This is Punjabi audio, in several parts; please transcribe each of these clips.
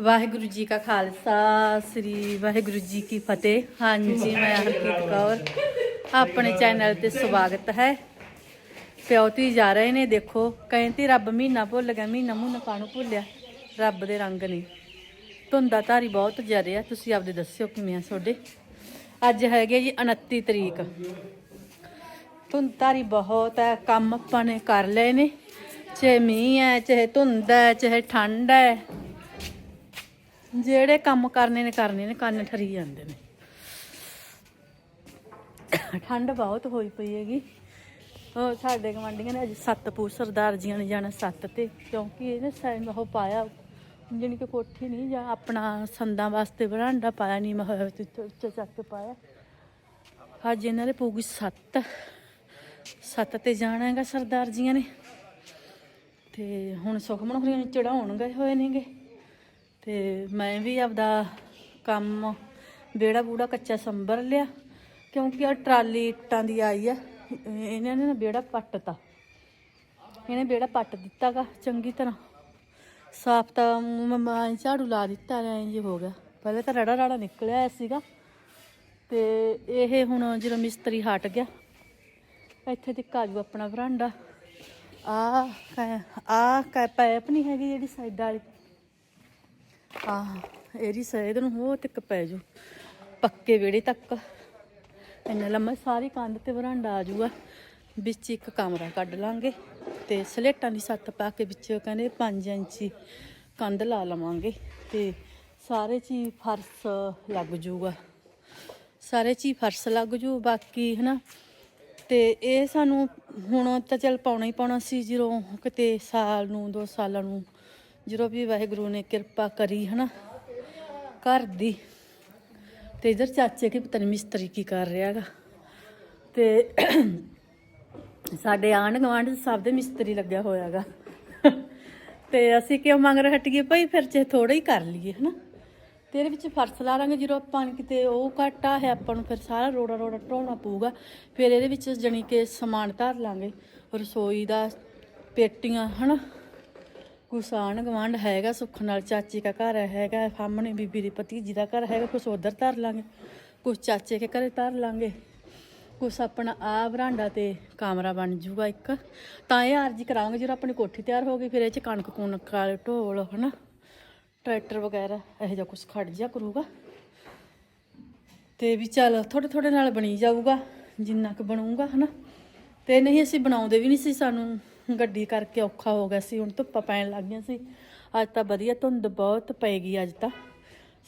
ਵਾਹਿਗੁਰੂ ਜੀ ਕਾ ਖਾਲਸਾ, ਸ੍ਰੀ ਵਾਹਿਗੁਰੂ ਜੀ ਕੀ ਫਤਿਹ। ਹਾਂਜੀ, ਮੈਂ ਹਰਕੀਤ ਕੌਰ, ਆਪਣੇ ਚੈਨਲ ਤੇ ਸਵਾਗਤ ਹੈ। ਪਿਉਤੀ ਜਾ ਰਹੇ ਨੇ, ਦੇਖੋ, ਕਹਿੰਦੀ ਰੱਬ ਮਹੀਨਾ ਭੁੱਲ ਗਿਆ, ਮਹੀਨਾ ਮੂੰਹ ਕਾਣੂ ਭੁੱਲਿਆ। ਰੱਬ ਦੇ ਰੰਗ ਨੇ। ਧੁੰਦਾ ਧਾਰੀ ਬਹੁਤ ਜ਼ਿਆਦੇ ਆ, ਤੁਸੀਂ ਆਪਦੇ ਦੱਸਿਓ ਕਿਵੇਂ ਆ ਤੁਹਾਡੇ? ਅੱਜ ਹੈਗੇ ਜੀ 29 ਤਰੀਕ। ਧੁੰਦ ਧਾਰੀ ਬਹੁਤ ਹੈ, ਕੰਮ ਆਪਾਂ ਨੇ ਕਰ ਲਏ ਨੇ। ਚਾਹੇ ਮੀਂਹ ਹੈ, ਚਾਹੇ ਧੁੰਦ ਹੈ, ਚਾਹੇ ਠੰਡ ਹੈ। ਜਿਹੜੇ ਕੰਮ ਕਰਨੇ ਨੇ ਕਰਨੇ ਨੇ, ਕੰਨ ਠਰੀ ਜਾਂਦੇ ਨੇ। ਠੰਡ ਬਹੁਤ ਹੋਈ ਪਈ ਹੈਗੀ। ਉਹ ਸਾਡੇ ਗਵਾਂਢੀਆਂ ਨੇ ਅੱਜ ਸੱਤ ਪੂ ਸਰਦਾਰ ਜੀਆਂ ਨੇ ਜਾਣਾ ਸੱਤ ਤੇ, ਕਿਉਂਕਿ ਇਹਨੇ ਸਾਈਨ ਉਹ ਪਾਇਆ। ਜਾਣੀ ਕਿ ਕੋਠੀ ਨਹੀਂ, ਜਾਂ ਆਪਣਾ ਸੰਦਾਂ ਵਾਸਤੇ ਬਰਾਂਡਾ ਪਾਇਆ ਨਹੀਂ ਮੈਂ ਹੋਇਆ ਉੱਚਾ ਚੱਕ ਕੇ ਪਾਇਆ। ਅੱਜ ਇਹਨਾਂ ਦੇ ਪਊਗੀ ਸੱਤ। ਸੱਤ ਤੇ ਜਾਣਾ ਹੈਗਾ ਸਰਦਾਰ ਜੀਆਂ ਨੇ। ਤੇ ਹੁਣ ਸੁਖਮਨ ਹੋਰੀਆਂ ਨੂੰ ਚੜਾਉਣ ਗਏ ਹੋਏ ਨੇਗੇ। ਤੇ ਮੈਂ ਵੀ ਆਪਦਾ ਕੰਮ ਬੇੜਾ ਬੂੜਾ ਕੱਚਾ ਸੰਭਰ ਲਿਆ, ਕਿਉਂਕਿ ਆ ਟਰਾਲੀ ਇੱਟਾਂ ਦੀ ਆਈ ਆ, ਇਹਨਾਂ ਨੇ ਨਾ ਬੇੜਾ ਪੱਟਤਾ। ਇਹਨੇ ਬੇੜਾ ਪੱਟ ਦਿੱਤਾਗਾ ਚੰਗੀ ਤਰ੍ਹਾਂ। ਸਾਫ਼ ਤਾਂ ਮਮਾ ਝਾੜੂ ਲਾ ਦਿੱਤਾ ਐ ਜੀ ਹੋ ਗਿਆ। ਪਹਿਲੇ ਤਾਂ ਰੜਾ ਰੜਾ ਨਿਕਲਿਆ ਸੀਗਾ। ਤੇ ਇਹ ਹੁਣ ਜਦੋਂ ਮਿਸਤਰੀ ਹਟ ਗਿਆ, ਇੱਥੇ ਤੇ ਕਾਜੂ ਆਪਣਾ ਬਰਾਂਡਾ ਆ ਆ ਕਾ ਪੈਪ ਨਹੀਂ ਹੈਗੀ ਜਿਹੜੀ ਸਾਈਡ ਵਾਲੀ। ਆਹ, ਇਹਦੀ ਸਾਈਡ ਨੂੰ ਹੋ ਤੱਕ ਪੈ ਜੂ। ਪੱਕੇ ਵਿਹੜੇ ਤੱਕ। ਇੰਨਾ ਲੰਮਾ ਸਾਰੀ ਕੰਧ ਤੇ ਵਰਾਂਡਾ ਆ ਜੂਗਾ। ਵਿੱਚ ਇੱਕ ਕਮਰਾ ਕੱਢ ਲਾਂਗੇ ਤੇ ਸਲੇਟਾਂ ਦੀ ਸੱਤ ਪਾ ਕੇ ਵਿੱਚ ਕਹਿੰਦੇ 5 ਇੰਚੀ ਕੰਧ ਲਾ ਲਵਾਂਗੇ ਤੇ ਸਾਰੇ ਚ ਫਰਸ਼ ਲੱਗ ਜੂਗਾ। ਸਾਰੇ ਚ ਫਰਸ਼ ਲੱਗ ਜੂ, ਬਾਕੀ ਹਨਾ। ਤੇ ਇਹ ਸਾਨੂੰ ਹੁਣ ਤਾਂ ਚੱਲ ਪਾਉਣਾ ਹੀ ਪਾਉਣਾ ਸੀ, ਜਦੋਂ ਕਿਤੇ ਸਾਲ ਨੂੰ, ਦੋ ਸਾਲਾਂ ਨੂੰ ਜਦੋਂ ਵੀ ਵਾਹਿਗੁਰੂ ਨੇ ਕਿਰਪਾ ਕਰੀ, ਹਨਾ? ਘਰ ਦੀ। ਤੇ ਇਧਰ ਚਾਚੇ ਕੀ ਪਤਾ ਨਹੀਂ ਮਿਸਤਰੀ ਕੀ ਕਰ ਰਿਹਾ ਹੈਗਾ। ਤੇ ਸਾਡੇ ਆਂਢ ਗੁਆਂਢ ਸਭ ਦੇ ਮਿਸਤਰੀ ਲੱਗਿਆ ਹੋਇਆਗਾ ਤੇ ਅਸੀਂ ਕਿਉਂ ਮੰਗ ਰਹੇ ਹਟੀਏ ਭਾਈ? ਫਿਰ ਜੇ ਥੋੜਾ ਹੀ ਕਰ ਲਈਏ, ਹਨਾ? ਤੇ ਇਹਦੇ ਵਿੱਚ ਫਰਸ਼ ਲਾ ਲਾਂਗੇ, ਜਦੋਂ ਆਪਾਂ ਕਿਤੇ ਉਹ ਘਾਟਾ ਹੈ, ਆਪਾਂ ਨੂੰ ਫਿਰ ਸਾਰਾ ਰੋੜਾ ਰੋੜਾ ਢੋਣਾ ਪਊਗਾ। ਫਿਰ ਇਹਦੇ ਵਿੱਚ ਜਣੀ ਕਿ ਸਮਾਨ ਧਰ ਲਾਂਗੇ, ਰਸੋਈ ਦਾ ਪੇਟੀਆਂ, ਹਨਾ? ਕੁਛ ਆਂਢ ਗੁਆਂਢ ਹੈਗਾ, ਸੁੱਖ ਨਾਲ ਚਾਚੀ ਦਾ ਘਰ ਹੈਗਾ, ਸਾਹਮਣੇ ਬੀਬੀ ਦੀ ਭਤੀਜੀ ਦਾ ਘਰ ਹੈਗਾ, ਕੁਛ ਉਧਰ ਧਰ ਲਾਂਗੇ, ਕੁਛ ਚਾਚੇ ਕੇ ਘਰੇ ਧਰ ਲਾਂਗੇ, ਕੁਛ ਆਪਣਾ ਆ ਬਰਾਂਡਾ ਤੇ ਕਮਰਾ ਬਣ ਜੂਗਾ ਇੱਕ। ਤਾਂ ਇਹ ਆਰਜੀ ਕਰਾਂਗੇ ਜਦੋਂ ਆਪਣੀ ਕੋਠੀ ਤਿਆਰ ਹੋ ਗਈ, ਫਿਰ ਇਹ ਚ ਕਣਕ ਕੁਣਕ ਵਾਲੇ ਢੋਲ, ਹਨਾ? ਟਰੈਕਟਰ ਵਗੈਰਾ, ਇਹੋ ਜਿਹਾ ਕੁਛ ਖੜ ਜਾ ਕਰੂਗਾ। ਤੇ ਵੀ ਚੱਲ ਥੋੜੇ ਥੋੜੇ ਨਾਲ ਬਣੀ ਜਾਊਗਾ, ਜਿੰਨਾ ਕੁ ਬਣੂਗਾ, ਹਨਾ? ਤੇ ਨਹੀਂ ਅਸੀਂ ਬਣਾਉਂਦੇ ਵੀ ਨਹੀਂ ਸੀ ਸਾਨੂੰ। ਗੱਡੀ ਕਰਕੇ ਔਖਾ ਹੋ ਗਿਆ ਸੀ, ਹੁਣ ਧੁੱਪਾਂ ਪੈਣ ਲੱਗ ਗਈਆਂ ਸੀ। ਅੱਜ ਤਾਂ ਵਧੀਆ ਧੁੰਦ ਬਹੁਤ ਪੈ ਅੱਜ ਤਾਂ।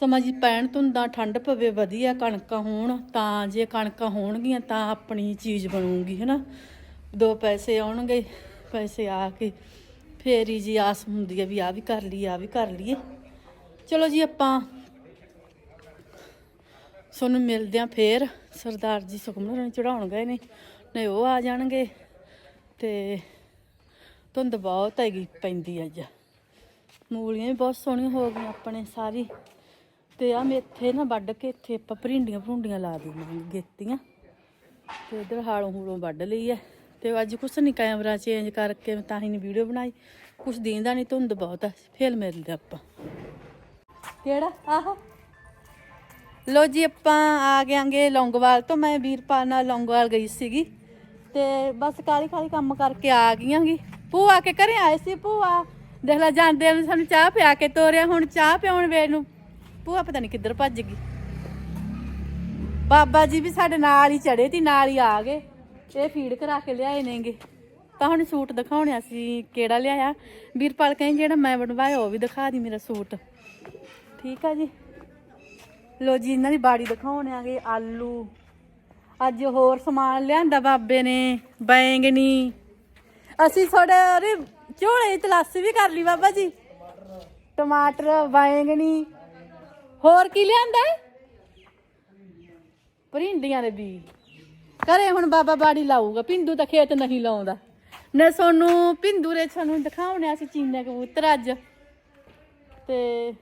ਸਮਾਂ ਜੀ ਪੈਣ ਧੁੰਦਾਂ ਠੰਡ ਪਵੇ, ਵਧੀਆ ਕਣਕਾਂ ਹੋਣ, ਤਾਂ ਜੇ ਕਣਕਾਂ ਹੋਣਗੀਆਂ ਤਾਂ ਆਪਣੀ ਚੀਜ਼ ਬਣੂਗੀ, ਹਨਾ। ਦੋ ਪੈਸੇ ਆਉਣਗੇ, ਪੈਸੇ ਆ ਕੇ ਫੇਰ ਹੀ ਜੀ ਆਸ ਹੁੰਦੀ ਹੈ ਵੀ ਆ ਵੀ ਕਰ ਲਈਏ ਆ ਵੀ ਕਰ ਲਈਏ। ਚਲੋ ਜੀ ਆਪਾਂ ਤੁਹਾਨੂੰ ਮਿਲਦੇ ਆ ਫੇਰ। ਸਰਦਾਰ ਜੀ ਸੁਖਮਨ ਨੂੰ ਚੜਾਉਣ ਗਏ ਨੇ ਨੇ ਉਹ ਆ ਜਾਣਗੇ ਤੇ ਧੁੰਦ ਬਹੁਤ ਹੈਗੀ ਪੈਂਦੀ ਅੱਜ। ਮੂਲੀਆਂ ਵੀ ਬਹੁਤ ਸੋਹਣੀਆਂ ਹੋ ਗਈਆਂ ਆਪਣੇ ਸਾਰੀ। ਤੇ ਆ ਮੇਥੇ ਨਾ ਵੱਢ ਕੇ ਇੱਥੇ ਆਪਾਂ ਭਰਿੰਡੀਆਂ ਭਰੁੰਡੀਆਂ ਲਾ ਦੇਵਾਂਗੇ ਗੇਤੀਆਂ। ਤੇ ਇਧਰ ਹਾਲੋਂ ਹੂਲੋਂ ਵੱਢ ਲਈ ਐ ਤੇ ਅੱਜ ਕੁਛ ਨਹੀਂ ਕੈਮਰਾ ਚੇਂਜ ਕਰਕੇ ਮੈਂ ਤਾਂ ਹੀ ਨਹੀਂ ਵੀਡੀਓ ਬਣਾਈ। ਕੁਛ ਦੀਂਦਾ ਨਹੀਂ ਧੁੰਦ ਬਹੁਤ ਆ, ਫੇਰ ਮਿਲਦੇ ਆਪਾਂ। ਕਿਹੜਾ? ਆਹੋ। ਲੋ ਜੀ, ਆਪਾਂ ਆ ਗਿਆਂਗੇ ਲੌਂਗਵਾਲ ਤੋਂ। ਮੈਂ ਵੀਰਪਾਲ ਨਾਲ ਲੌਂਗਵਾਲ ਗਈ ਸੀਗੀ। ਤੇ ਬਸ ਕਾਲੀ ਕਾਲੀ ਕੰਮ ਕਰਕੇ ਆ ਗਈਆਂਗੀ। ਭੂਆ ਕੇ ਘਰੇ ਆਏ ਸੀ ਭੂਆ। ਦੇਖ ਲੈ ਜਾਂਦੇ ਨੂੰ ਸਾਨੂੰ ਚਾਹ ਪਿਆ ਕੇ ਤੋਰਿਆ, ਹੁਣ ਚਾਹ ਪਿਉਣ ਵੇ ਨੂੰ। ਭੂਆ ਪਤਾ ਨਹੀਂ ਕਿੱਧਰ ਭੱਜ ਗਈ। ਬਾਬਾ ਜੀ ਵੀ ਸਾਡੇ ਨਾਲ ਹੀ ਚੜੇ ਤੀ ਨਾਲ ਹੀ ਆ ਗਏ। ਇਹ ਫੀਡ ਕਰਾ ਕੇ ਲਿਆਏ ਨੇਗੇ। ਤਾਂ ਹੁਣ ਸੂਟ ਦਿਖਾਉਣਿਆ ਸੀ ਕਿਹੜਾ ਲਿਆਇਆ। ਵੀਰਪਾਲ ਕਹਿੰਦੀ ਜਿਹੜਾ ਮੈਂ ਬਣਵਾਇਆ ਉਹ ਵੀ ਦਿਖਾ ਦੀ ਮੇਰਾ ਸੂਟ। ਠੀਕ ਆ ਜੀ। ਲੋ ਜੀ, ਇਹਨਾਂ ਦੀ ਬਾੜੀ ਦਿਖਾਉਣ ਆ ਦਿਖਾਉਣਿਆਗੇ ਆਲੂ। ਅੱਜ ਹੋਰ ਸਮਾਨ ਲਿਆਂਦਾ ਬਾਬੇ ਨੇ, ਬੈਂਗਣੀ। ਅਸੀਂ ਥੋੜੇ ਅਰੇ ਝੋਲੇ ਦੀ ਤਲਾਸੀ ਵੀ ਕਰ ਲਈ ਬਾਬਾ ਜੀ। ਟਮਾਟਰ ਬੈਂਗਣੀ ਹੋਰ ਕੀ ਲਿਆਂਦਾ ਹੈ? ਭਰਿੰਡੀਆਂ ਦੇ ਬੀ ਕਰੇ ਹੁਣ ਬਾਬਾ ਬਾੜੀ ਲਾਊਗਾ ਪਿੰਦੂ ਤਾਂ ਖੇਤ ਨਹੀਂ ਲਾਉਂਦਾ। ਨਾ ਸੋਨੂੰ ਪਿੰਦੂ ਰੇ ਸਾਨੂੰ ਦਿਖਾਉਣਿਆ ਸੀ ਚੀਨੇ ਕਬੂਤਰ ਅੱਜ। ਤੇ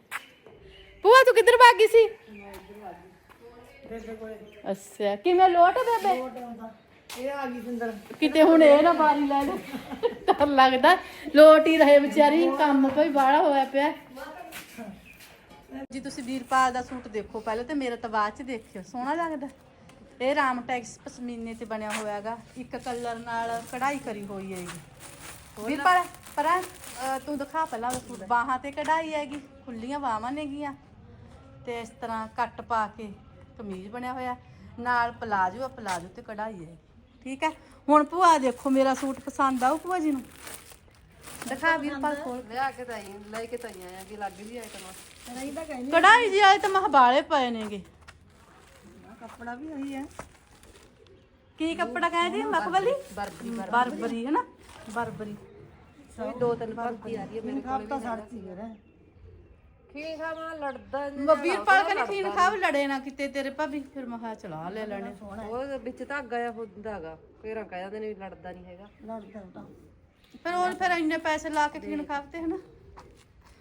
ਭੂਆ, ਤੂੰ ਕਿੱਧਰ ਭੱਗ ਗਈ ਸੀ? ਅੱਛਾ, ਕਿਵੇਂ ਲੋਟ ਹੈ ਬੇਬੇ? ਇਹ ਆ ਗਈ ਸੁੰਦਰ। ਕਿਤੇ ਹੁਣ ਇਹ ਨਾ ਬਾਰੀ ਲੈ ਲੈ। ਡਰ ਲੱਗਦਾ। ਲੋਟ ਹੀ ਰਹੇ ਵਿਚਾਰੀ ਕੰਮ ਕੋਈ ਬਾਹਲਾ ਹੋਇਆ ਪਿਆ। ਜੀ ਤੁਸੀਂ ਵੀਰਪਾਲ ਦਾ ਸੂਟ ਦੇਖੋ ਪਹਿਲਾਂ ਤੇ ਮੇਰਾ ਤਾਂ ਬਾਅਦ ਚ ਦੇਖਿਓ। ਸੋਹਣਾ ਲੱਗਦਾ। ਇਹ ਰਾਮ ਟੈਕਸ ਪਸ਼ਮੀਨੇ ਤੇ ਬਣਿਆ ਹੋਇਆਗਾ। ਇੱਕ ਕਲਰ ਨਾਲ ਕਢਾਈ ਕਰੀ ਹੋਈ ਹੈਗੀ ਵੀਰਪਾਲ ਪਰ ਤੂੰ ਦਿਖਾ ਪਹਿਲਾਂ ਉਹ ਸੂਟ। ਬਾਹਾਂ ਤੇ ਕਢਾਈ ਹੈਗੀ। ਖੁੱਲੀਆਂ ਬਾਹਾਂ ਨੇਗੀਆਂ ਤੇ ਇਸ ਤਰ੍ਹਾਂ ਕੱਟ ਪਾ ਕੇ ਕਮੀਜ਼ ਬਣਿਆ ਹੋਇਆ। ਨਾਲ ਪਲਾਜੋ ਆ ਪਲਾਜੋ ਤੇ ਕਢਾਈ ਹੈ। ਠੀਕ ਹੈ? ਹੁਣ ਭੂਆ ਦੇਖੋ ਮੇਰਾ ਸੂਟ ਪਸੰਦ ਆਊ ਭੂਆ ਜੀ ਨੂੰ। ਦਿਖਾ ਵੀਰਪਾਲ ਖੋਲ ਲਿਆ ਕੇ ਤਾਈ ਲੈ ਕੇ ਤਾਈ ਆਇਆ ਕਿ ਲੱਗ ਕਰਨਾ ਨਹੀਂ ਤਾਂ ਕਹਿੰਦੀ ਕਢਾਈ ਜੀ ਆਏ ਤਾਂ ਮਹਬਾਲੇ ਪਏ ਨੇਗੇ। ਕੱਪੜਾ ਵੀ ਉਹੀ ਹੈ। ਕੀ ਕੱਪੜਾ ਕਹਿੰਦੇ ਮਖਬਲੀ ਬਰਬਰੀ ਬਰਬਰੀ। ਹੈ ਨਾ? ਬਰਬਰੀ। ਦੋ ਤਿੰਨ ਭਰਤੀ ਆ ਰਹੀ ਹੈ ਮੇਰੇ ਖਾਪ ਤਾਂ ਸੜਤੀ ਯਾਰ ਕੀ ਖਾਵਾਂ ਲੜਦਾ ਨੀ। ਵੀਰਪਾਲ ਕਹਿੰਦੇ ਖੀਨ ਖਾਬ ਲੜੇ ਨਾ ਕਿਤੇ ਤੇਰੇ ਭਾਬੀ ਫਿਰ ਮੈਂ ਕਿਹਾ ਚਲਾ ਲੈ ਲੈਣੇ। ਉਹ ਵਿੱਚ ਧਾਗਾ ਆ ਹੁੰਦਾਗਾ ਫੇਰ ਕਹਿ ਜਾਂਦੇ ਨੇ ਵੀ ਲੜਦਾ ਨਹੀਂ ਹੈਗਾ। ਲੜਦਾ ਤਾਂ। ਫਿਰ ਉਹ ਫਿਰ ਇੰਨੇ ਪੈਸੇ ਲਾ ਕੇ ਖੀਨ ਖਾਬ ਤੇ ਹਨਾ।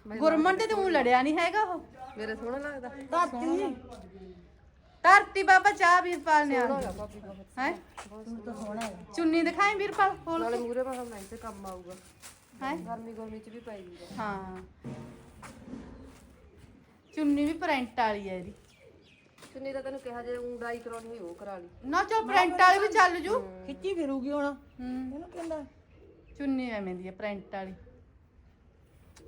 ਗੁਰਮਨ ਤੇ ਤੂੰ ਲੜਿਆ ਨਹੀਂ ਹੈਗਾ ਉਹ। ਮੇਰੇ ਸੋਹਣਾ ਲੱਗਦਾ। ਧਰਤੀ। ਧਰਤੀ। ਬਾਬਾ ਚਾਹ ਵੀਰਪਾਲ ਨੇ ਆ ਭਾਬੀ ਬਹੁਤ ਹੈ? ਤੂੰ ਤਾਂ ਸੋਹਣਾ। ਹੈ। ਚੁੰਨੀ ਦਿਖਾਈ ਵੀਰਪਾਲ ਖੋਲ ਨਾਲੇ ਮੂਰੇ ਮਾ ਹਮ ਨਹੀਂ ਤੇ ਕੰਮ ਆਊਗਾ। ਹੈ? ਗਰਮੀ ਗਰਮੀ ਚ ਵੀ ਪੈ ਜੂਗਾ। ਹਾਂ। ਚੁੰਨੀ ਵੀ ਪ੍ਰਿੰਟ ਵਾਲੀ ਹੈ ਇਹਦੀ। ਚੁੰਨੀ ਤਾਂ ਤੈਨੂੰ ਕਿਹਾ ਜੇ ਉਂਡਾਈ ਕਰਾਉਣੀ ਹੋਈ ਉਹ ਕਰਾ ਲਈ। ਨਾ ਚਲ ਪ੍ਰਿੰਟ ਵਾਲੀ ਵੀ ਚੱਲ ਜੂ। ਖਿੱਚੀ ਫਿਰੂਗੀ ਹੁਣ। ਹੂੰ। ਇਹਨੂੰ ਕਹਿੰਦਾ। ਚੁੰਨੀ ਐਵੇਂ ਦੀ ਹੈ ਪ੍ਰਿੰਟ ਵਾਲੀ।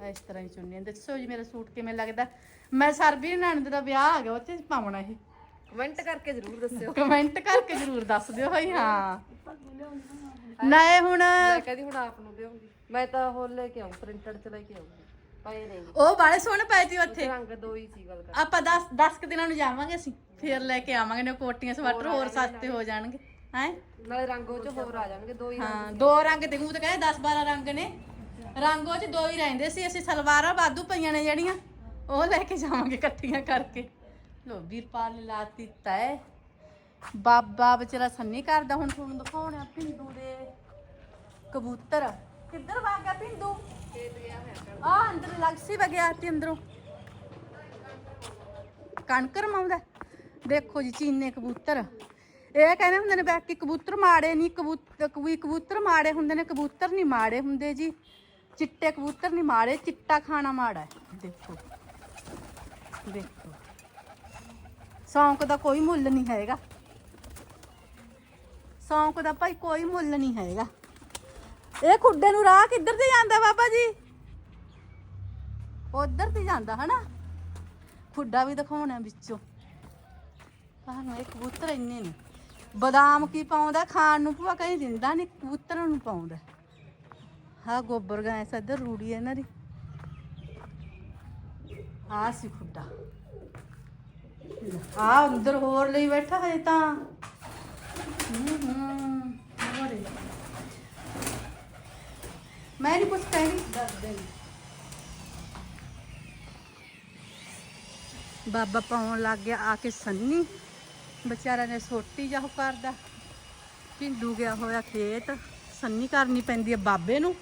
ਇਸ ਤਰ੍ਹਾਂ ਹੀ ਚੁੰਨੀ ਹੈ। ਦੱਸੋ ਜੀ ਮੇਰਾ ਸੂਟ ਕਿਵੇਂ ਲੱਗਦਾ? ਮੈਂ ਸਰਬੀ ਨਣਦ ਦਾ ਵਿਆਹ ਆ ਗਿਆ ਉਹ ਪਾਉਣਾ ਇਹ। ਕਮੈਂਟ ਕਰਕੇ ਜ਼ਰੂਰ ਦੱਸਿਓ। ਕਮੈਂਟ ਕਰਕੇ ਜ਼ਰੂਰ ਦੱਸ ਦਿਓ ਭਾਈ ਹਾਂ। ਨਾ ਇਹ ਹੁਣ ਮੈਂ ਕਹਿੰਦੀ ਹੁਣ ਆਪ ਨੂੰ ਲਿਆਉਂਗੀ। ਮੈਂ ਤਾਂ ਹੋਰ ਲੈ ਕੇ ਆਉਂ ਪ੍ਰਿੰਟਡ ਚ ਲੈ ਕੇ ਆਉਂਗੀ ਪਏ ਉਹ ਬਾਲੇ ਸੋਹਣੇ ਪਏ ਸੀ ਉੱਥੇ। ਰੰਗ ਦੋ ਹੀ ਸੀ ਗੱਲ ਕਰ। ਆਪਾਂ 10 10 ਕੁ ਦਿਨਾਂ ਨੂੰ ਜਾਵਾਂਗੇ ਅਸੀਂ ਫੇਰ ਲੈ ਕੇ ਆਵਾਂਗੇ ਨੇ ਕੋਟੀਆਂ ਸਵੈਟਰ ਹੋਰ ਸਸਤੇ ਹੋ ਜਾਣਗੇ ਹੈ? ਨਾਲੇ ਰੰਗ ਉਹ ਚ ਹੋਰ ਆ ਜਾਣਗੇ ਦੋ ਹੀ ਹਾਂ ਦੋ ਰੰਗ ਤੇ ਮੂੰਹ ਤੇ ਕਹਿੰਦੇ 10 12 ਰੰਗ ਨੇ। ਰੰਗ ਉਹ ਚ ਦੋ ਹੀ ਰਹਿੰਦੇ ਸੀ ਅਸੀਂ ਸਲਵਾਰਾਂ ਵਾਧੂ ਪਈਆਂ ਨੇ ਜਿਹੜੀਆਂ ਉਹ ਲੈ ਕੇ ਜਾਵਾਂਗੇ ਇਕੱਠੀਆਂ ਕਰਕੇ। ਲੋ ਵੀਰਪਾਲ ਨੇ ਲਾਤੀ ਤੈ ਬਾਬਾ ਵਿਚਾਰਾ ਸੰਨੀ ਕਰਦਾ ਹੁਣ ਤੁਹਾਨੂੰ ਦਿਖਾਉਣਾ ਪਿੰਡੂ ਦੇ ਕਬੂਤਰ। ਕਿੱਧਰ ਵਗ ਪਿੰਡੂ? ਆ ਅੰਦਰ ਲੱਗ ਵਗਿਆ ਤੇ ਅੰਦਰੋਂ। ਕਣਕ ਰਮਾਉਂਦਾ। ਦੇਖੋ ਜੀ ਚੀਨੇ ਕਬੂਤਰ। ਇਹ ਕਹਿੰਦੇ ਹੁੰਦੇ ਨੇ ਬਾਕੀ ਕਬੂਤਰ ਮਾੜੇ ਨਹੀਂ ਕਬੂਤਰ ਕੋਈ ਕਬੂਤਰ ਮਾੜੇ ਹੁੰਦੇ ਨੇ, ਕਬੂਤਰ ਨਹੀਂ ਮਾੜੇ ਹੁੰਦੇ ਜੀ। ਚਿੱਟੇ ਕਬੂਤਰ ਨਹੀਂ ਮਾੜੇ, ਚਿੱਟਾ ਖਾਣਾ ਮਾੜਾ ਹੈ। ਦੇਖੋ। ਦੇਖੋ। ਸੌਂਕ ਦਾ ਕੋਈ ਮੁੱਲ ਨਹੀਂ ਹੈਗਾ। ਸੌਂਕ ਦਾ ਭਾਈ ਕੋਈ ਮੁੱਲ ਨਹੀਂ ਹੈਗਾ। ਇਹ ਖੁੱਡੇ ਨੂੰ ਰਾਹ ਕਿੱਧਰ ਤੇ ਜਾਂਦਾ ਬਾਬਾ ਜੀ? ਉਧਰ ਤੇ ਜਾਂਦਾ ਹਨਾ? ਖੁੱਡਾ ਵੀ ਦਿਖਾਉਣਾ ਵਿੱਚੋਂ। ਤੁਹਾਨੂੰ ਇਹ ਕਬੂਤਰ ਇੰਨੇ ਨੇ। ਬਦਾਮ ਕੀ ਪਾਉਂਦਾ? ਖਾਣ ਨੂੰ ਭੂਆ ਕਹੀਂ ਦਿੰਦਾ ਨਹੀਂ ਕਬੂਤਰਾਂ ਨੂੰ ਪਾਉਂਦਾ। ਹਾਂ ਗੋਬਰ ਗਾਂ ਸੱਧਰ ਰੂੜੀ ਹੈ ਇਹਨਾਂ ਦੀ। ਆ ਸੀ ਖੁੱਡਾ। ਆ ਅੰਦਰ ਹੋਰ ਲਈ ਬੈਠਾ ਹੈ ਤਾਂ। ਹੂੰ ਹੂੰ ਹੋਰ ਇਹ। ਮੈਂ ਨਹੀਂ ਕੁਝ ਕਹਿਣੀ ਦੱਸ ਦੇ। ਬਾਬਾ ਪਾਉਣ ਲੱਗ ਗਿਆ ਆ ਕੇ ਸੰਨੀ। ਵਿਚਾਰਾ ਨੇ ਸੋਟੀ ਜਾਹ ਕਰਦਾ। ਪਿੰਡੂ ਗਿਆ ਹੋਇਆ ਖੇਤ। ਸੰਨੀ ਕਰਨੀ ਪੈਂਦੀ ਹੈ ਬਾਬੇ ਨੂੰ।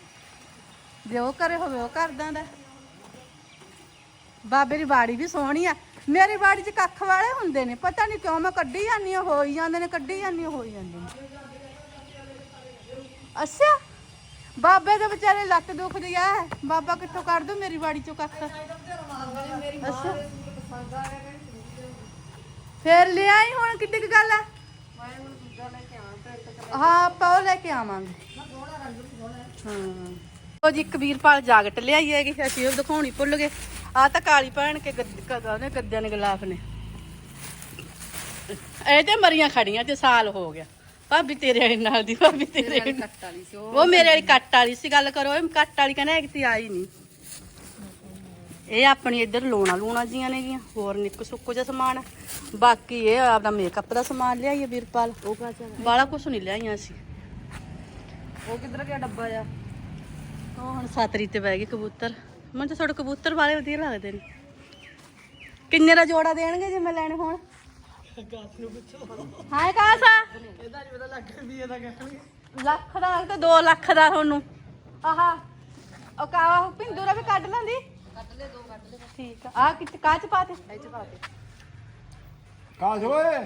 ਜੇ ਉਹ ਕਰੇ ਹੋਵੇ ਉਹ ਕਰਦਾ ਦਿੰਦਾ ਬਾਬੇ ਦੀ ਬਾੜੀ ਵੀ ਸੋਹਣੀ ਆ। ਮੇਰੀ ਬਾੜੀ 'ਚ ਕੱਖ ਵਾਲੇ ਹੁੰਦੇ ਨੇ। ਪਤਾ ਨਹੀਂ ਕਿਉਂ ਮੈਂ ਕੱਢੀ ਜਾਂਦੀ ਆ ਹੋਈ ਜਾਂਦੇ ਨੇ, ਕੱਢੀ ਜਾਂਦੀ ਹਾਂ ਹੋਈ ਜਾਂਦੇ ਨੇ। ਅੱਛਾ। ਬਾਬੇ ਦੇ ਵਿਚਾਰੇ ਲੱਤ ਦੁਖਦੀ ਆ ਬਾਬਾ ਕਿੱਥੋਂ ਕੱਢ ਦੂ ਮੇਰੀ ਬਾੜੀ 'ਚੋਂ ਕੱਖ? ਅੱਛਾ। ਫੇਰ ਲੈ ਹੁਣ ਕਿੱਡੀ ਕੁ ਗੱਲ ਆ? ਹਾਂ, ਆਪਾਂ ਉਹ ਲੈ ਕੇ ਆਵਾਂਗੇ। ਹਾਂ। ਉਹ ਜੀ, ਇੱਕ ਜਾਗਟ ਲਿਆਈ ਹੈਗੀ, ਅਸੀਂ ਉਹ ਦਿਖਾਉਣੀ ਭੁੱਲ ਗਏ। ਆ ਤਾਂ ਕਾਲੀ ਭੈਣ ਕੇ ਗੱਦ- ਉਹਨੇ ਗੱਦਿਆਂ ਨੇ ਗਲਾਫ ਨੇ। ਇਹ ਤੇ ਮਰੀਆਂ ਖੜੀਆਂ ਤੇ ਸਾਲ ਹੋ ਗਿਆ। ਭਾਬੀ ਤੇਰੇ ਵਾਲੀ ਨਾਲ ਦੀ ਭਾਬੀ ਤੇਰੇ ਵਾਲੀ ਕੱਟ ਵਾਲੀ ਸੀ ਉਹ ਮੇਰੇ ਵਾਲੀ ਕੱਟ ਵਾਲੀ। ਸੀ ਗੱਲ ਕਰੋ ਇਹ ਕੱਟ ਵਾਲੀ ਕਹਿੰਦਾ ਇੱਕ ਤੀ ਆਈ ਨਹੀਂ। ਇਹ ਆਪਣੀ ਇੱਧਰ ਲੋਣਾ ਲੂਣਾ ਜੀਆਂ ਨੇਗੀਆਂ ਹੋਰ ਨਿੱਕ ਸੁੱਕੋ ਜਿਹਾ ਸਮਾਨ। ਬਾਕੀ ਇਹ ਆਪਦਾ ਮੇਕਅਪ ਦਾ ਸਮਾਨ ਲਿਆਈਏ ਵੀਰਪਾਲ। ਉਹ ਕਾ ਚਾ ਬਾਲਾ ਕੁਛ ਨਹੀਂ ਲਿਆਈਆਂ ਸੀ ਉਹ ਕਿੱਧਰ ਗਿਆ ਡੱਬਾ ਜਾ ਉਹ ਹੁਣ ਸਾਤਰੀ ਤੇ ਬਹਿ ਗਏ ਕਬੂਤਰ। ਮੈਨੂੰ ਤਾਂ ਤੁਹਾਡੇ ਕਬੂਤਰ ਵਾਲੇ ਵਧੀਆ ਲੱਗਦੇ ਨੇ। ਕਿੰਨੇ ਦਾ ਜੋੜਾ ਦੇਣਗੇ ਜੇ ਮੈਂ ਲੈਣੇ ਹੋਣ? ਹਾਂ ਕਾਸਾ। ਇਹਦਾ ਨਹੀਂ ਪਤਾ ਲੱਖ ਰੁਪਏ ਦਾ ਕਹਿਣਗੇ ਲੱਖ ਦਾ ਲੱਗ ਤਾਂ 2 ਲੱਖ ਦਾ ਤੁਹਾਨੂੰ। ਆਹਾ ਉਹ ਕਾਵਾ ਪਿੰਦੂਰਾ ਵੀ ਕੱਢ ਲੈਂਦੀ। ਕੱਢ ਲੈ ਦੋ ਕੱਢ ਲੈ ਠੀਕ ਆ ਆ ਕਿੱਥੇ ਕਾਚ ਪਾਤੇ ਇਹ ਚ ਪਾ ਦੇ ਕਾਸ਼ ਓਏ।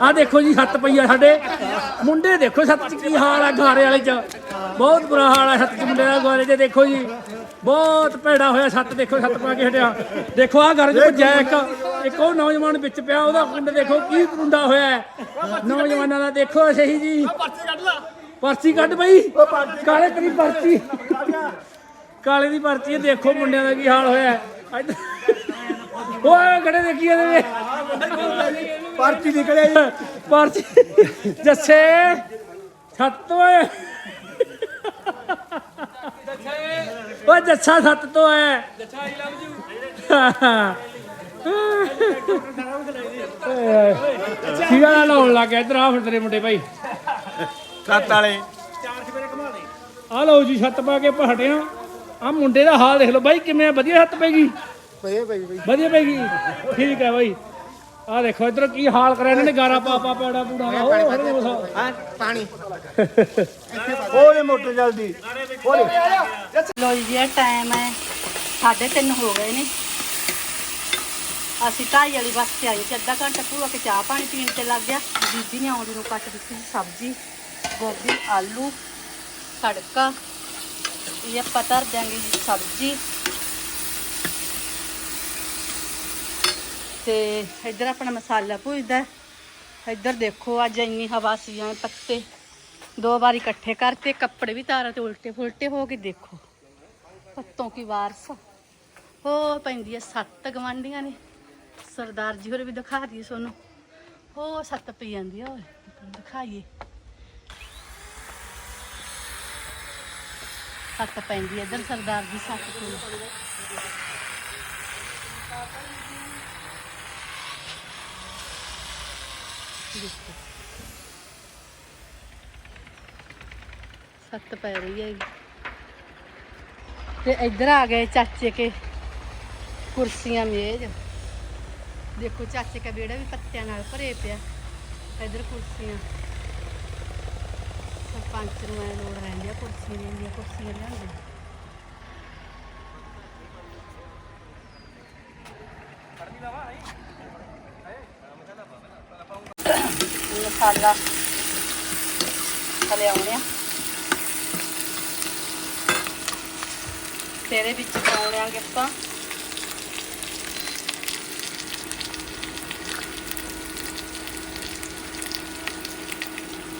ਆ ਦੇਖੋ ਜੀ ਸੱਤ ਪਈਆ ਸਾਡੇ। ਮੁੰਡੇ ਦੇਖੋ ਸੱਤ ਚ ਕੀ ਹਾਲ ਆ ਗਾਰੇ ਵਾਲੇ ਚ। ਬਹੁਤ ਬੁਰਾ ਹਾਲ ਆ ਸੱਤ ਚ ਮੁੰਡੇ ਦਾ ਗਾਰੇ ਚ ਦੇਖੋ ਜੀ। ਬਹੁਤ ਭੈੜਾ ਹੋਇਆ ਸੱਤ ਦੇਖੋ ਸੱਤ ਪਾ ਕੇ ਹਟਿਆ। ਦੇਖੋ ਆ ਘਰ ਚ ਭੱਜਿਆ ਇੱਕ ਇੱਕ ਉਹ ਨੌਜਵਾਨ ਵਿੱਚ ਪਿਆ ਉਹਦਾ ਕੁੰਡ ਦੇਖੋ ਕੀ ਕੁੰਡਾ ਹੋਇਆ। ਨੌਜਵਾਨਾਂ ਦਾ ਦੇਖੋ ਸਹੀ ਜੀ। ਪਰਚੀ ਕੱਢ ਲਾ। ਪਰਚੀ ਕੱਢ ਬਈ। ਕਾਲੇ ਤੇਰੀ ਪਰਚੀ। ਕਾਲੇ ਦੀ ਪਰਚੀ ਹੈ ਦੇਖੋ ਮੁੰਡਿਆਂ ਦਾ ਕੀ ਹਾਲ ਹੋਇਆ ਓਏ ਗੜੇ ਦੇਖੀ ਇਹਦੇ ਪਰਚੀ ਨਿਕਲਿਆ ਜੀ। ਪਰਚੀ। ਜੱਸੇ। ਸੱਤ ਓਏ ਓ ਜੱਸਾ ਸੱਤ ਤੋਂ ਹੈ ਜੱਸਾ ਆਈ ਲਵ ਯੂ ਸੀਗਾ ਨਾ ਲਾਉਣ ਲੱਗ ਗਿਆ ਇਧਰ ਆ ਫਿਰ ਤੇਰੇ ਮੁੰਡੇ ਭਾਈ। ਸੱਤ ਵਾਲੇ। ਆ ਲਓ ਜੀ ਛੱਤ ਪਾ ਕੇ ਆਪਾਂ ਹਟੇ ਆ ਮੁੰਡੇ ਦਾ ਹਾਲ ਦੇਖ ਲਓ। ਬਾਈ ਕਿਵੇਂ ਆ? ਵਧੀਆ ਛੱਤ ਪੈਗੀ ਵਧੀਆ ਵਧੀਆ ਪੈਗੀ ਠੀਕ ਹੈ ਬਾਈ। ਆ ਦੇਖੋ ਇਧਰ ਕੀ ਹਾਲ ਕਰਿਆ ਇਹਨਾਂ ਨੇ ਗਾਰਾ ਪਾ ਪਾ ਪੈੜਾ ਪੂੜਾ ਉਹ ਹਰੇ ਬਸਾ ਹਾਂ ਪਾਣੀ। ਉਹਨੇ ਮੋਟਰ ਚੱਲਦੀ। ਉਹਨੇ ਲੋ ਜੀ ਇਹ ਟਾਈਮ ਹੈ। 3:30 ਹੋ ਗਏ ਨੇ। ਅਸੀਂ ਢਾਈ ਵਾਲੀ ਬੱਸ ਤੇ ਆਈ ਤੇ ਅੱਧਾ ਘੰਟਾ ਭੂਆ ਕੇ ਚਾਹ ਪਾਣੀ ਪੀਣ ਤੇ ਲੱਗ ਗਿਆ। ਬੀਬੀ ਨੇ ਆਉਂਦੀ ਨੂੰ ਕੱਟ ਦਿੱਤੀ ਸੀ ਸਬਜ਼ੀ ਗੋਭੀ ਆਲੂ ਤੜਕਾ। ਇਹ ਆਪਾਂ ਧਰ ਦਿਆਂਗੇ ਜੀ ਸਬਜ਼ੀ। ਤੇ ਇੱਧਰ ਆਪਣਾ ਮਸਾਲਾ ਭੁਜਦਾ ਇੱਧਰ ਦੇਖੋ, ਅੱਜ ਇੰਨੀ ਹਵਾ ਸੀ, ਐਂ ਪੱਤੇ ਦੋ ਵਾਰੀ ਇਕੱਠੇ ਕਰਤੇ ਕੱਪੜੇ ਵੀ ਤਾਰਾਂ ਤੇ ਉਲਟੇ ਫੁਲਟੇ ਹੋ ਕੇ ਦੇਖੋ। ਪੱਤੋਂ ਕੀ ਵਾਰਸ ਹੋ ਪੈਂਦੀ ਹੈ ਸੱਤ ਗਵਾਂਡੀਆਂ ਨੇ। ਸਰਦਾਰ ਜੀ ਹੋਰ ਵੀ ਦਿਖਾ ਦਈਏ ਸੋਨੂੰ। ਹੋ ਸੱਤ ਪਈ ਜਾਂਦੀ ਆ, ਓਏ, ਦਿਖਾਈਏ। ਸੱਤ ਪੈਂਦੀ ਹੈ ਇੱਧਰ ਸਰਦਾਰ ਜੀ, ਸੱਤ ਪਈ ਸੱਤ ਪੈ ਰਹੀ ਹੈ ਤੇ ਇੱਧਰ ਆ ਗਏ ਚਾਚੇ ਕੇ ਕੁਰਸੀਆਂ ਮੇਜ਼। ਦੇਖੋ ਚਾਚੇ ਦਾ ਵਿਹੜਾ ਵੀ ਪੱਤਿਆਂ ਨਾਲ ਭਰੇ ਪਿਆ। ਇੱਧਰ ਕੁਰਸੀਆਂ। ਸਰਪੰਚ ਨੂੰ ਐ ਲੋੜ ਰਹਿੰਦੀ ਆ ਕੁਰਸੀਆਂ ਦੀਆਂ ਕੁਰਸੀਆਂ ਲਿਆਂਦੇ ਮਸਾਲਾ ਹਲੇ ਆਉਣੇ ਆ। ਤੇਰੇ ਵਿੱਚ ਪਾਉਣੇ ਆ ਆਪਾਂ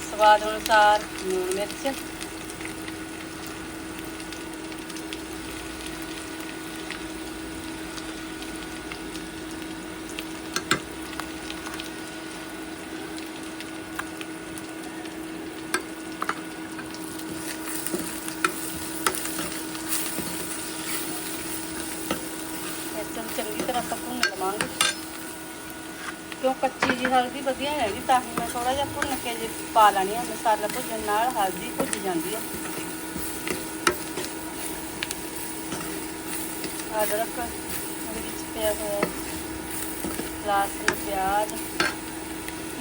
ਸਵਾਦ ਅਨੁਸਾਰ ਲੂਣ ਮਿਰਚ ਇੱਥੇ ਚੰਗੀ ਤਰ੍ਹਾਂ ਆਪਾਂ ਭੁੰਨ ਲਵਾਂਗੇ ਕਿਉਂ ਕੱਚੀ ਜੀ ਹਲਦੀ ਵਧੀਆ ਨਹੀਂ ਹੈਗੀ ਤਾਂ ਹੀ ਮੈਂ ਥੋੜਾ ਜਿਹਾ ਭੁੰਨ ਕੇ ਜੇ ਪਾ ਲੈਣੀ ਆ, ਮਸਾਲਾ ਭੁੱਜਣ ਨਾਲ ਹਲਦੀ ਭੁੱਜ ਜਾਂਦੀ ਆ। ਅਦਰਕ ਉਹਦੇ ਵਿੱਚ ਪਿਆ ਹੋਇਆ ਲਸਣ ਪਿਆਜ਼।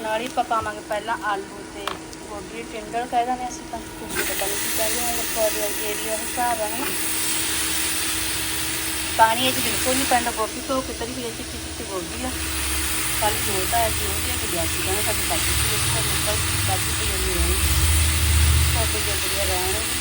ਨਾਲ ਹੀ ਪਕਾਵਾਂਗੇ ਪਹਿਲਾਂ ਆਲੂ ਤੇ ਗੋਭੀ। ਟਿੰਡਲ ਕਹਿ ਦਿੰਦੇ ਅਸੀਂ ਤਾਂ ਕੁਝ ਪਤਾ ਨਹੀਂ ਕੀ ਕਹਿੰਦੇ ਹਾਂ ਦੇਖੋ ਦੇ ਏਰੀਆ ਹਿਸਾਬ ਹੈ ਪਾਣੀ ਇਹ 'ਚ ਬਿਲਕੁਲ ਨਹੀਂ ਪੈਂਦਾ, ਗੋਭੀ ਤੋਂ ਕਿਤਰੀ ਵੀ ਚਿੱਟੀ ਚਿੱਟੀ ਗੋਭੀ ਆ। ਕੱਲ ਜੋਤਾ ਹੈ ਕਿ ਉਹਦੀ ਕਿ ਗਿਆ ਸੀ ਕਹਿੰਦਾ ਸਾਡੀ ਬਾਜੀ ਸੀ ਇਸ ਦਾ ਬਾਜੀ ਤੇ ਨਹੀਂ ਹੈ ਸਾਡੇ ਜਿਹੜੇ ਰਹਿਣ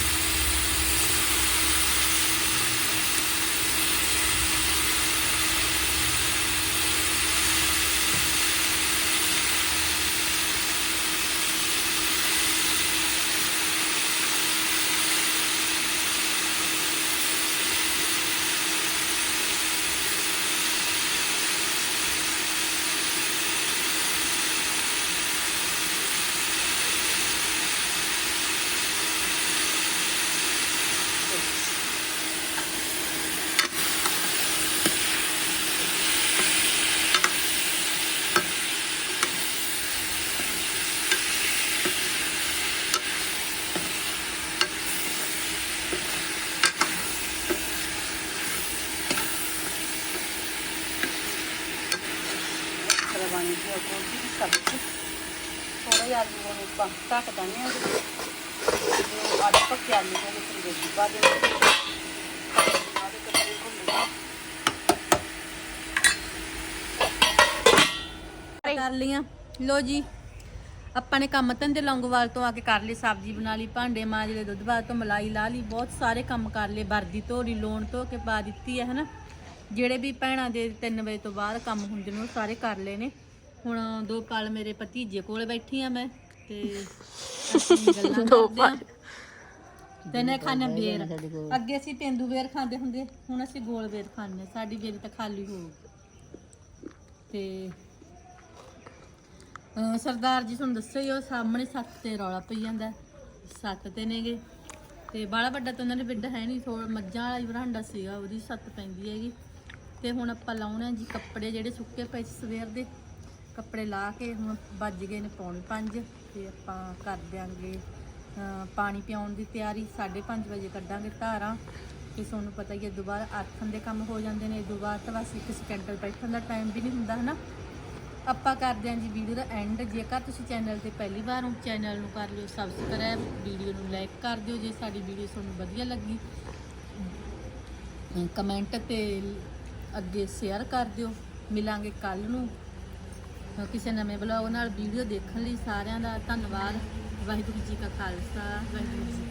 ਕਰਵਾਣੀ ਜੀ ਗੋਭੀ ਦੀ ਸਬਜ਼ੀ ਥੋੜਾ ਜਿਹਾ ਆਲੂ ਨੂੰ ਪਾ ਹਾਂ ਜੋ ਆਲੂ ਪੱਕੇ ਆਲੂ ਦੇ ਵਿੱਚ ਗੋਭੀ ਪਾ ਦੇ ਆਦੇ ਕੱਟੇ ਭੁੰਨ ਕਰ ਲੀਆਂ ਲੋ ਜੀ, ਆਪਾਂ ਨੇ ਕੰਮ ਧੰਦੇ ਲੌਂਗੋਵਾਲ ਤੋਂ ਆ ਕੇ ਕਰ ਲਈ ਸਬਜ਼ੀ ਬਣਾ ਲਈ, ਭਾਂਡੇ ਮਾਂਜ ਲਏ, ਦੁੱਧ ਬਾਅਦ ਤੋਂ ਮਲਾਈ ਲਾ ਲਈ, ਬਹੁਤ ਸਾਰੇ ਕੰਮ ਕਰ ਲਏ, ਵਰਦੀ ਧੋ ਲਈ ਲੋਨ ਧੋ ਕੇ ਪਾ ਦਿੱਤੀ ਹੈ, ਹਨਾ? ਜਿਹੜੇ ਵੀ ਭੈਣਾਂ ਦੇ 3 ਵਜੇ ਤੋਂ ਬਾਅਦ ਕੰਮ ਹੁੰਦੇ ਨੇ, ਉਹ ਸਾਰੇ ਕਰ ਲਏ ਨੇ। ਹੁਣ ਦੋ ਕਾਲ ਮੇਰੇ ਭਤੀਜੇ ਕੋਲ ਬੈਠੀ ਆ ਮੈਂ। ਤੇ ਅਸੀਂ ਗੱਲਾਂ ਕਰਦੇ ਆ। ਤੇ ਨੇ ਖਾਣਾ ਬੇਰ। ਅੱਗੇ ਅਸੀਂ ਤੇਂਦੂ ਬੇਰ ਖਾਂਦੇ ਹੁੰਦੇ ਹੁਣ ਅਸੀਂ ਗੋਲ ਬੇਰ ਖਾਂਦੇ ਸਾਡੀ ਬੇਰ ਤਾਂ ਖਾਲੀ ਹੋ ਗਈ। ਤੇ ਅਹ ਸਰਦਾਰ ਜੀ ਤੁਹਾਨੂੰ ਦੱਸਿਆ ਹੀ ਉਹ ਸਾਹਮਣੇ ਸੱਤ ਤੇ ਰੌਲਾ ਪਈ ਜਾਂਦਾ ਸੱਤ ਤੇ ਨੇਗੇ। ਤੇ ਬਾਲਾ ਵੱਡਾ ਤਾਂ ਉਹਨਾਂ ਦੇ ਬਿੱਡ ਹੈ ਨਹੀਂ ਥੋੜਾ ਮੱਝਾਂ ਵਾਲਾ ਹੀ ਬਰਾਂਡਾ ਸੀਗਾ ਉਹਦੀ ਸੱਤ ਪੈਂਦੀ ਹੈਗੀ। ਤੇ ਹੁਣ ਆਪਾਂ ਲਾਉਣੇ ਆ ਜੀ ਕੱਪੜੇ ਜਿਹੜੇ ਸੁੱਕੇ ਪਏ ਸੀ ਸਵੇਰ ਦੇ। ਕੱਪੜੇ ਲਾ ਕੇ ਹੁਣ ਵੱਜ ਗਏ ਨੇ ਪੌਣੇ 5 ਤੇ ਆਪਾਂ ਕਰ ਦਿਆਂਗੇ ਪਾਣੀ ਪਿਆਉਣ ਦੀ ਤਿਆਰੀ। 5:30 ਵਜੇ ਕੱਢਾਂਗੇ ਧਾਰਾਂ ਤੇ ਤੁਹਾਨੂੰ ਪਤਾ ਹੀ ਹੈ ਦੁਬਾਰਾ ਆਥਣ ਦੇ ਕੰਮ ਹੋ ਜਾਂਦੇ ਨੇ। ਦੁਬਾਰਾ ਤਾਂ ਬਸ ਇੱਕ ਸਕਿੰਟ ਬੈਠਣ ਦਾ ਟਾਈਮ ਵੀ ਨਹੀਂ ਹੁੰਦਾ, ਹਨਾ? ਆਪਾਂ ਕਰਦੇ ਹਾਂ ਜੀ ਵੀਡੀਓ ਦਾ ਐਂਡ ਜੇਕਰ ਤੁਸੀਂ ਚੈਨਲ ਤੇ ਪਹਿਲੀ ਵਾਰ ਹੋ ਚੈਨਲ ਨੂੰ ਕਰ ਲਿਓ ਸਬਸਕ੍ਰਾਈਬ ਵੀਡੀਓ ਨੂੰ ਲਾਈਕ ਕਰ ਦਿਓ ਜੇ ਸਾਡੀ ਵੀਡੀਓ ਤੁਹਾਨੂੰ ਵਧੀਆ ਲੱਗੀ। ਕਮੈਂਟ ਤੇ ਅੱਗੇ ਸ਼ੇਅਰ ਕਰ ਦਿਓ। ਮਿਲਾਂਗੇ ਕੱਲ ਨੂੰ। ਕਿਸੇ ਨਵੇਂ ਬਲੌਗ ਨਾਲ ਵੀਡੀਓ ਦੇਖਣ ਲਈ ਸਾਰਿਆਂ ਦਾ ਧੰਨਵਾਦ। ਵਾਹਿਗੁਰੂ ਜੀ ਕਾ ਖਾਲਸਾ, ਵਾਹਿਗੁਰੂ ਜੀ